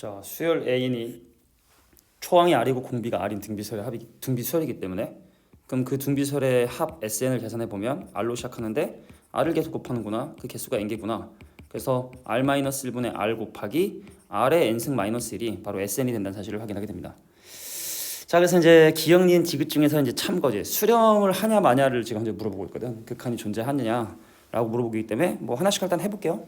자 수열 A인이 초항이 R이고 공비가 R인 등비설의 합이 등비수열이기 때문에 그럼 그 등비설의 합 SN을 계산해 보면 R로 시작하는데 R을 계속 곱하는구나 그 개수가 n개구나 그래서 R-1분의 R 곱하기 R의 n승 마이너스 1이 바로 SN이 된다는 사실을 확인하게 됩니다. 자 그래서 이제 기억니은 디귿 중에서 이제 참거지 수렴을 하냐 마냐를 지금 현재 물어보고 있거든 극한이 존재하느냐라고 물어보기 때문에 뭐 하나씩 일단 해볼게요.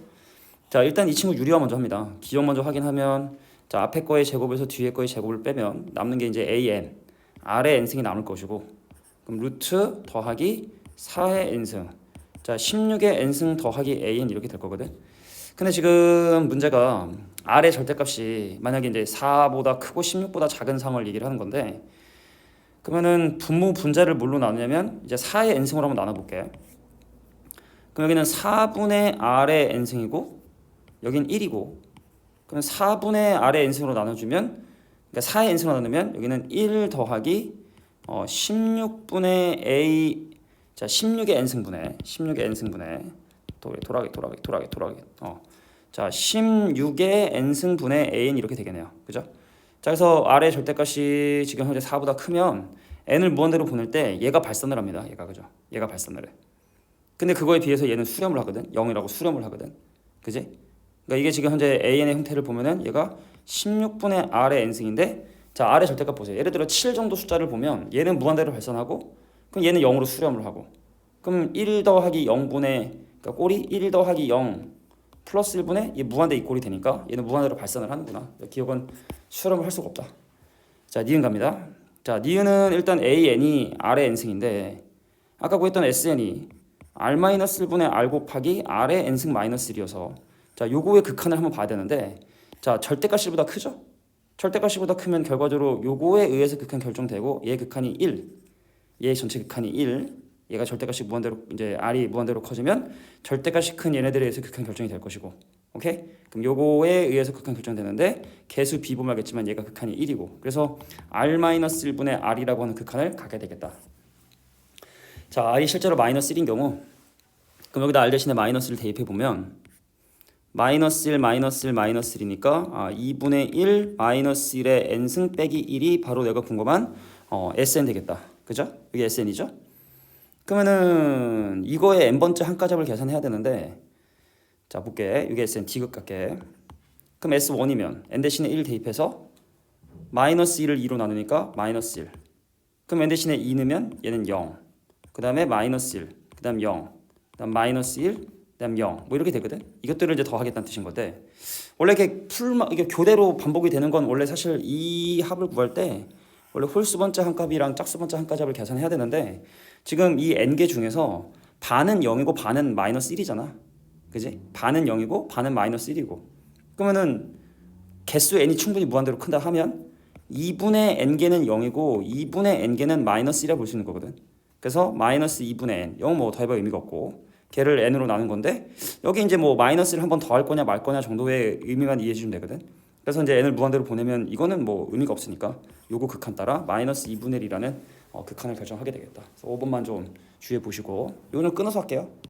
자 일단 이 친구 유리화 먼저 합니다. 기억 먼저 확인하면 자 앞에 거의 제곱에서 뒤에 거의 제곱을 빼면 남는 게 이제 an r의 n승이 남을 것이고 그럼 루트 더하기 4의 n승 자 16의 n승 더하기 an 이렇게 될 거거든. 근데 지금 문제가 r의 절대값이 만약에 이제 4보다 크고 16보다 작은 상을 얘기를 하는 건데 그러면은 분모 분자를 뭘로 나누냐면 이제 4의 n승으로 한번 나눠볼게. 그럼 여기는 4분의 r의 n승이고 여긴 1이고 그럼 4분의 r의 n승으로 나눠주면 그러니까 4의 n승으로 나누면 여기는 1 더하기 어 16분의 a 자 16의 n승분의 16의 n승분의 도- 돌아가기 돌아가기 돌아가기 돌아가기 어 자 16의 n승분의 an 이렇게 되겠네요 그죠? 자 그래서 r의 절대값이 지금 현재 4보다 크면 n을 무한대로 보낼 때 얘가 발산을 합니다 얘가 그죠? 얘가 발산을 해 근데 그거에 비해서 얘는 수렴을 하거든 0이라고 수렴을 하거든 그지? 그러니까 이게 지금 현재 AN의 형태를 보면은 얘가 16분의 R의 n승인데 자 R의 절대값 보세요. 예를 들어 7 정도 숫자를 보면 얘는 무한대로 발산하고 그럼 얘는 0으로 수렴을 하고 그럼 1 더하기 0분의 그러니까 꼴이 1 더하기 0 플러스 1분의 얘 무한대 이 꼴이 되니까 얘는 무한대로 발산을 하는구나. 기억은 수렴을 할 수가 없다. 자 니은 갑니다. 자 니은은 일단 AN이 R의 n승인데 아까 구했던 SN이 R-1분의 R 곱하기 R의 n승 마이너스 1이어서 자, 요거의 극한을 한번 봐야 되는데 자, 절대값이보다 크죠? 절대값이보다 크면 결과적으로 요거에 의해서 극한 결정되고 얘 극한이 1. 얘 전체 극한이 1. 얘가 절대값이 무한대로 이제 R이 무한대로 커지면 절대값이 큰 얘네들에 의해서 극한 결정이 될 것이고. 오케이? 그럼 요거에 의해서 극한 결정되는데 개수 알겠지만 얘가 극한이 1이고. 그래서 R-1분의 R이라고 하는 극한을 갖게 되겠다. 자, R이 실제로 마이너스 1인 경우 그럼 여기다 R 대신에 마이너스를 대입해 보면 마이너스 1 마이너스 1 마이너스 1이니까 아, 2분의 1 마이너스 1의 n승 빼기 1이 바로 내가 궁금한 어, sn 되겠다. 그죠? 이게 sn이죠? 그러면은 이거의 n번째 한가잡을 계산해야 되는데 자 볼게. 이게 sn 디귿 같게. 그럼 s1이면 n 대신에 1 대입해서 마이너스 1을 2로 나누니까 마이너스 1. 그럼 n 대신에 2 넣으면 얘는 0. 그 다음에 마이너스 1. 그 다음 0. 그 다음 마이너스 1. 그다음 0. 뭐 이렇게 되거든. 이것들을 이제 더하겠다는 뜻인 건데 원래 이렇게 풀 이게 교대로 반복이 되는 건 원래 사실 이 합을 구할 때 원래 홀수 번째 한 값이랑 짝수 번째 한 값을 계산해야 되는데 지금 이 n 개 중에서 반은 0이고 반은 마이너스 1이잖아. 그지? 반은 0이고 반은 마이너스 1이고. 그러면은 개수 n이 충분히 무한대로 큰다 하면 2분의 n 개는 0이고 2분의 n 개는 마이너스 1이라 볼 수 있는 거거든. 그래서 마이너스 2분의 n 0뭐 더해봐 의미가 없고 걔를 n으로 나눈 건데 여기 이제 뭐 마이너스를 한 번 더 할 거냐 말 거냐 정도의 의미만 이해해 주면 되거든. 그래서 이제 n을 무한대로 보내면 이거는 뭐 의미가 없으니까 요거 극한 따라 마이너스 2분의 1이라는 어, 극한을 결정하게 되겠다. 그래서 5번만 좀 주의해 보시고 이거는 끊어서 할게요.